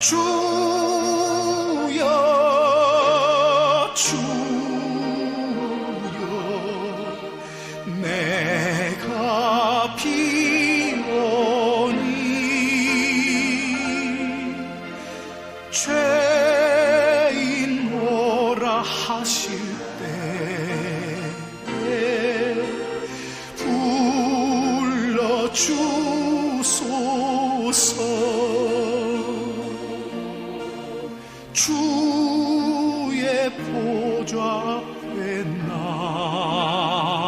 주여 주여 내가 비오니. 죄인 뭐라 하실 때 불러주 주의 보좌 앞에 나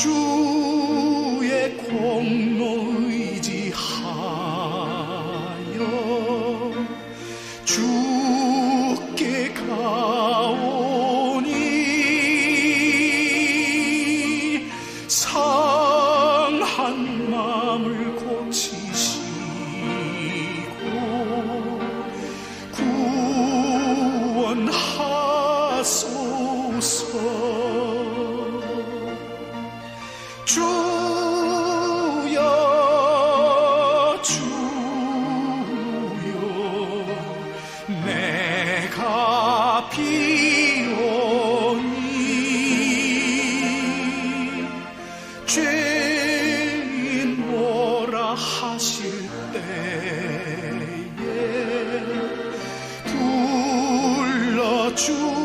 주의 공로 의지하여 주께 가 비오니 죄인 뭐라 하실 때에 불러주